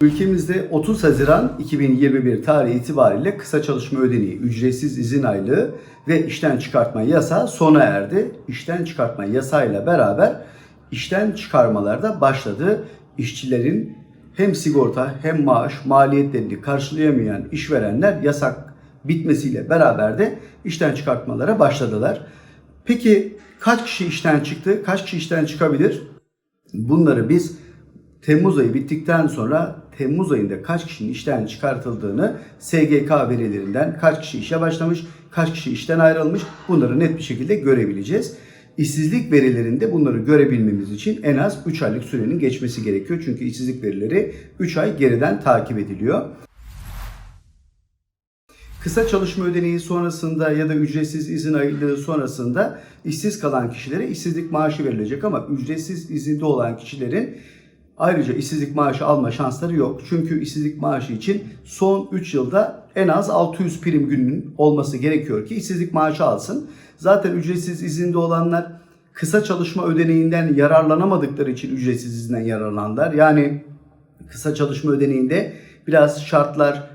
Ülkemizde 30 Haziran 2021 tarihi itibariyle kısa çalışma ödeneği, ücretsiz izin aylığı ve işten çıkartma yasağı sona erdi. İşten çıkartma yasayla beraber işten çıkarmalar da başladı. İşçilerin hem sigorta hem maaş maliyetlerini karşılayamayan işverenler yasak bitmesiyle beraber de işten çıkartmalara başladılar. Peki kaç kişi işten çıktı? Kaç kişi işten çıkabilir? Bunları biz Temmuz ayı bittikten sonra Temmuz ayında kaç kişinin işten çıkartıldığını SGK verilerinden kaç kişi işe başlamış, kaç kişi işten ayrılmış bunları net bir şekilde görebileceğiz. İşsizlik verilerinde bunları görebilmemiz için en az 3 aylık sürenin geçmesi gerekiyor. Çünkü işsizlik verileri 3 ay geriden takip ediliyor. Kısa çalışma ödeneği sonrasında ya da ücretsiz izin aylığı sonrasında işsiz kalan kişilere işsizlik maaşı verilecek ama ücretsiz izinde olan kişilerin ayrıca işsizlik maaşı alma şansları yok. Çünkü işsizlik maaşı için son 3 yılda en az 600 prim gününün olması gerekiyor ki işsizlik maaşı alsın. Zaten ücretsiz izinde olanlar kısa çalışma ödeneğinden yararlanamadıkları için ücretsiz izinden yararlandılar. Yani kısa çalışma ödeneğinde biraz şartlar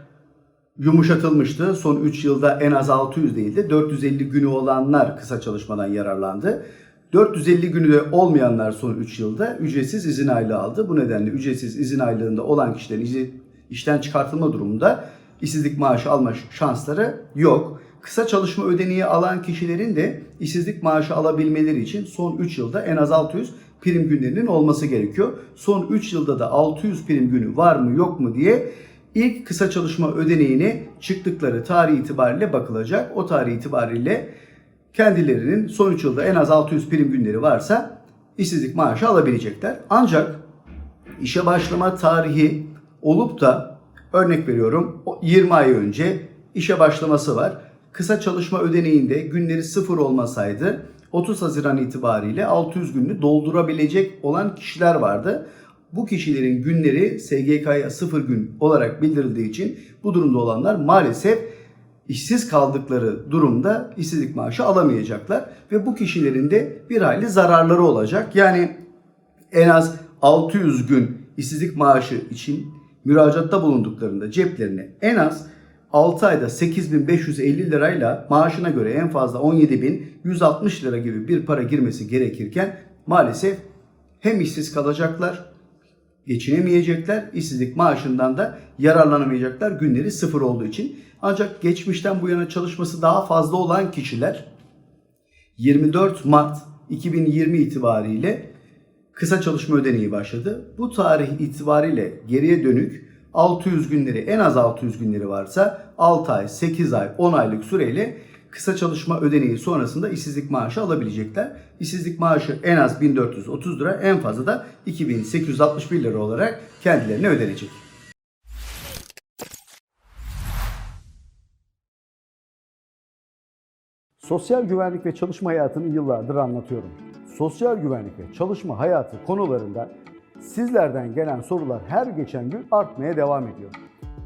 yumuşatılmıştı. Son 3 yılda en az 600 değil de 450 günü olanlar kısa çalışmadan yararlandı. 450 günü de olmayanlar son 3 yılda ücretsiz izin aylığı aldı. Bu nedenle ücretsiz izin aylığında olan kişilerin işten çıkartılma durumunda işsizlik maaşı alma şansları yok. Kısa çalışma ödeneği alan kişilerin de işsizlik maaşı alabilmeleri için son 3 yılda en az 600 prim günlerinin olması gerekiyor. Son 3 yılda da 600 prim günü var mı yok mu diye ilk kısa çalışma ödeneğine çıktıkları tarih itibariyle bakılacak. O tarih itibariyle kendilerinin son 3 yılda en az 600 prim günleri varsa işsizlik maaşı alabilecekler. Ancak işe başlama tarihi olup da örnek veriyorum o 20 ay önce işe başlaması var. Kısa çalışma ödeneğinde günleri sıfır olmasaydı 30 Haziran itibariyle 600 gününü doldurabilecek olan kişiler vardı. Bu kişilerin günleri SGK'ya sıfır gün olarak bildirildiği için bu durumda olanlar maalesef işsiz kaldıkları durumda işsizlik maaşı alamayacaklar ve bu kişilerin de bir hayli zararları olacak. Yani en az 600 gün işsizlik maaşı için müracaatta bulunduklarında ceplerine en az 6 ayda 8550 lirayla maaşına göre en fazla 17160 lira gibi bir para girmesi gerekirken maalesef hem işsiz kalacaklar geçinemeyecekler. işsizlik maaşından da yararlanamayacaklar günleri sıfır olduğu için. Ancak geçmişten bu yana çalışması daha fazla olan kişiler 24 Mart 2020 itibariyle kısa çalışma ödeneği başladı. Bu tarih itibariyle geriye dönük 600 günleri en az 600 günleri varsa 6 ay, 8 ay, 10 aylık süreyle kısa çalışma ödeneği sonrasında işsizlik maaşı alabilecekler. İşsizlik maaşı en az 1430 lira en fazla da 2861 lira olarak kendilerine ödenecek. Sosyal güvenlik ve çalışma hayatını yıllardır anlatıyorum. Sosyal güvenlik ve çalışma hayatı konularında sizlerden gelen sorular her geçen gün artmaya devam ediyor.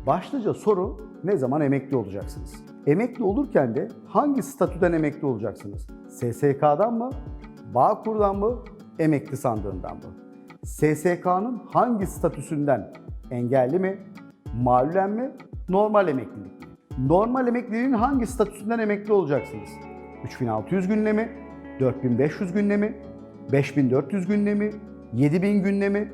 Başlıca soru ne zaman emekli olacaksınız? Emekli olurken de hangi statüden emekli olacaksınız? SSK'dan mı? Bağkur'dan mı? Emekli sandığından mı? SSK'nın hangi statüsünden? Engelli mi? Malulen mi? Normal emeklilik mi? Normal emekliliğin hangi statüsünden emekli olacaksınız? 3600 günle mi? 4500 günle mi? 5400 günle mi? 7000 günle mi?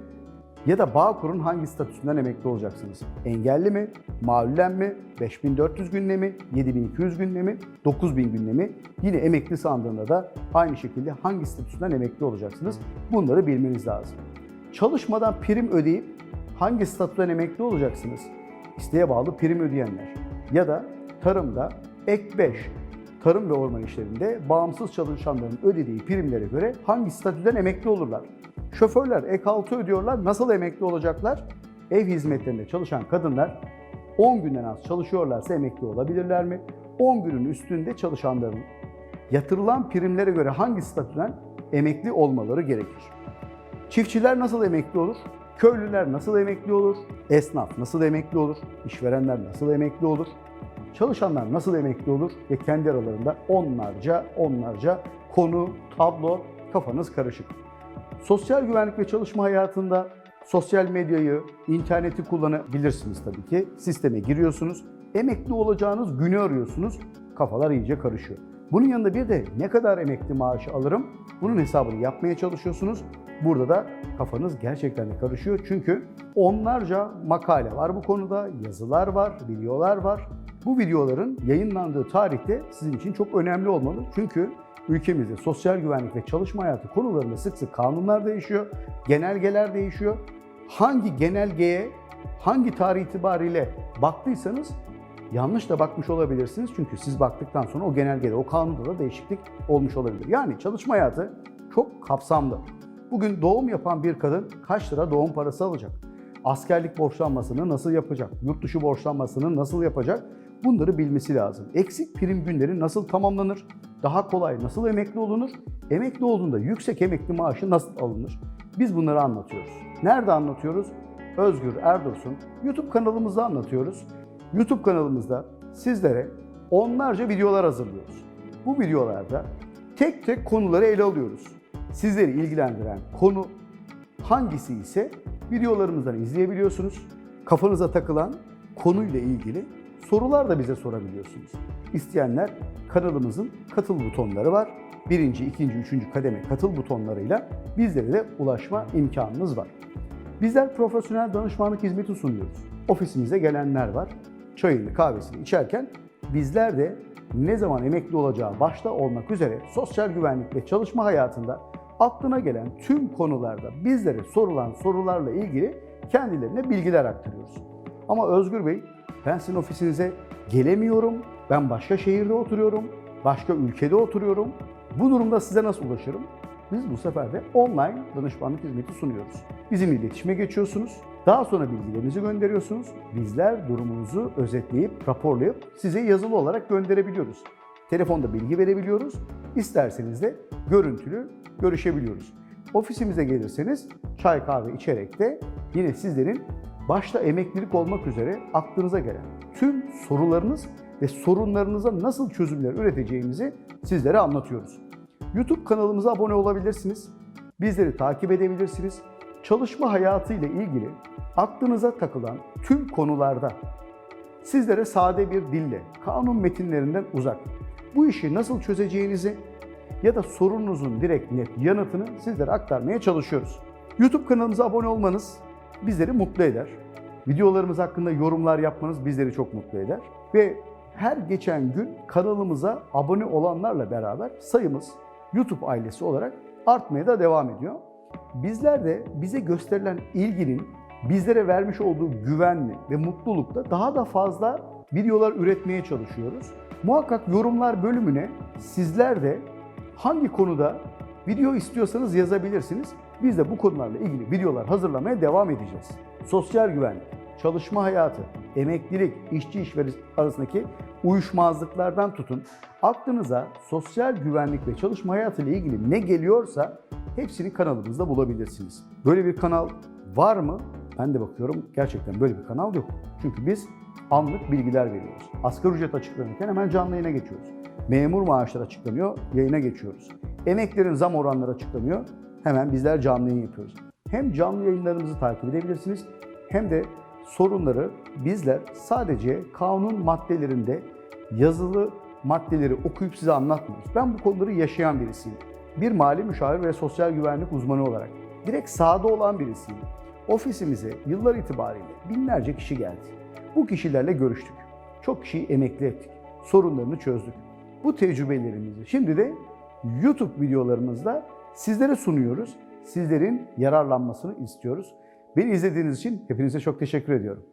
Ya da Bağkur'un hangi statüsünden emekli olacaksınız? Engelli mi? Malulen mi? 5400 günle mi? 7200 günle mi? 9000 günle mi? Yine emekli sandığında da aynı şekilde hangi statüsünden emekli olacaksınız? Bunları bilmeniz lazım. Çalışmadan prim ödeyip hangi statüden emekli olacaksınız? İsteğe bağlı prim ödeyenler ya da tarımda ek 5 tarım ve orman işlerinde bağımsız çalışanların ödediği primlere göre hangi statüden emekli olurlar? Şoförler ek 6 ödüyorlar. Nasıl emekli olacaklar? Ev hizmetlerinde çalışan kadınlar 10 günden az çalışıyorlarsa emekli olabilirler mi? 10 günün üstünde çalışanların yatırılan primlere göre hangi statüden emekli olmaları gerekir? Çiftçiler nasıl emekli olur? Köylüler nasıl emekli olur? Esnaf nasıl emekli olur? İşverenler nasıl emekli olur? Çalışanlar nasıl emekli olur? Ve kendi aralarında onlarca onlarca konu, tablo, kafanız karışık. Sosyal güvenlik ve çalışma hayatında Sosyal medyayı, interneti kullanabilirsiniz tabii ki. Sisteme giriyorsunuz. Emekli olacağınız günü arıyorsunuz. Kafalar iyice karışıyor. Bunun yanında bir de ne kadar emekli maaşı alırım? Bunun hesabını yapmaya çalışıyorsunuz. Burada da kafanız gerçekten de karışıyor. Çünkü onlarca makale var bu konuda, yazılar var, videolar var. Bu videoların yayınlandığı tarihte sizin için çok önemli olmalı. Çünkü ülkemizde sosyal güvenlik ve çalışma hayatı konularında sık sık kanunlar değişiyor, genelgeler değişiyor. Hangi genelgeye, hangi tarih itibariyle baktıysanız yanlış da bakmış olabilirsiniz. Çünkü siz baktıktan sonra o genelgede, o kanunda da değişiklik olmuş olabilir. Yani çalışma hayatı çok kapsamlı. Bugün doğum yapan bir kadın kaç lira doğum parası alacak? Askerlik borçlanmasını nasıl yapacak? Yurt dışı borçlanmasını nasıl yapacak? Bunları bilmesi lazım. Eksik prim günleri nasıl tamamlanır? Daha kolay nasıl emekli olunur? Emekli olduğunda yüksek emekli maaşı nasıl alınır? Biz bunları anlatıyoruz. Nerede anlatıyoruz? Özgür Erdursun YouTube kanalımızda anlatıyoruz. YouTube kanalımızda sizlere onlarca videolar hazırlıyoruz. Bu videolarda tek tek konuları ele alıyoruz. Sizleri ilgilendiren konu hangisi ise videolarımızdan izleyebiliyorsunuz. Kafanıza takılan konuyla ilgili sorular da bize sorabiliyorsunuz. İsteyenler kanalımızın katıl butonları var. Birinci, ikinci, üçüncü kademe katıl butonlarıyla bizlere de ulaşma imkanınız var. Bizler profesyonel danışmanlık hizmeti sunuyoruz. Ofisimize gelenler var. Çayını, kahvesini içerken bizler de ne zaman emekli olacağı başta olmak üzere sosyal güvenlik ve çalışma hayatında aklına gelen tüm konularda bizlere sorulan sorularla ilgili kendilerine bilgiler aktarıyoruz. Ama Özgür Bey, ben sizin ofisinize gelemiyorum, ben başka şehirde oturuyorum, başka ülkede oturuyorum. Bu durumda size nasıl ulaşırım? Biz bu sefer de online danışmanlık hizmeti sunuyoruz. Bizimle iletişime geçiyorsunuz. Daha sonra bilgilerinizi gönderiyorsunuz. Bizler durumunuzu özetleyip, raporlayıp size yazılı olarak gönderebiliyoruz. Telefonda bilgi verebiliyoruz. İsterseniz de görüntülü görüşebiliyoruz. Ofisimize gelirseniz çay kahve içerek de yine sizlerin başta emeklilik olmak üzere aklınıza gelen tüm sorularınız ve sorunlarınıza nasıl çözümler üreteceğimizi sizlere anlatıyoruz. YouTube kanalımıza abone olabilirsiniz. Bizleri takip edebilirsiniz. Çalışma hayatı ile ilgili aklınıza takılan tüm konularda sizlere sade bir dille, kanun metinlerinden uzak, bu işi nasıl çözeceğinizi ya da sorununuzun direkt net yanıtını sizlere aktarmaya çalışıyoruz. YouTube kanalımıza abone olmanız bizleri mutlu eder. Videolarımız hakkında yorumlar yapmanız bizleri çok mutlu eder. Ve her geçen gün kanalımıza abone olanlarla beraber sayımız YouTube ailesi olarak artmaya da devam ediyor. Bizler de bize gösterilen ilginin bizlere vermiş olduğu güvenli ve mutlulukla daha da fazla videolar üretmeye çalışıyoruz. Muhakkak yorumlar bölümüne sizler de hangi konuda video istiyorsanız yazabilirsiniz. Biz de bu konularla ilgili videolar hazırlamaya devam edeceğiz. Sosyal güvenlik, çalışma hayatı, emeklilik, işçi işveri arasındaki uyuşmazlıklardan tutun. Aklınıza sosyal güvenlik ve çalışma hayatı ile ilgili ne geliyorsa hepsini kanalımızda bulabilirsiniz. Böyle bir kanal var mı? Ben de bakıyorum gerçekten böyle bir kanal yok. Çünkü biz anlık bilgiler veriyoruz. Asgari ücret açıklanırken hemen canlı yayına geçiyoruz. Memur maaşları açıklanıyor, yayına geçiyoruz. Emeklerin zam oranları açıklanıyor, hemen bizler canlı yayın yapıyoruz. Hem canlı yayınlarımızı takip edebilirsiniz hem de sorunları bizler sadece kanun maddelerinde yazılı maddeleri okuyup size anlatmıyoruz. Ben bu konuları yaşayan birisiyim. Bir mali müşavir ve sosyal güvenlik uzmanı olarak direkt sahada olan birisiyim. Ofisimize yıllar itibariyle binlerce kişi geldi. Bu kişilerle görüştük. Çok kişiyi emekli ettik. Sorunlarını çözdük. Bu tecrübelerimizi şimdi de YouTube videolarımızda sizlere sunuyoruz. Sizlerin yararlanmasını istiyoruz. Beni izlediğiniz için hepinize çok teşekkür ediyorum.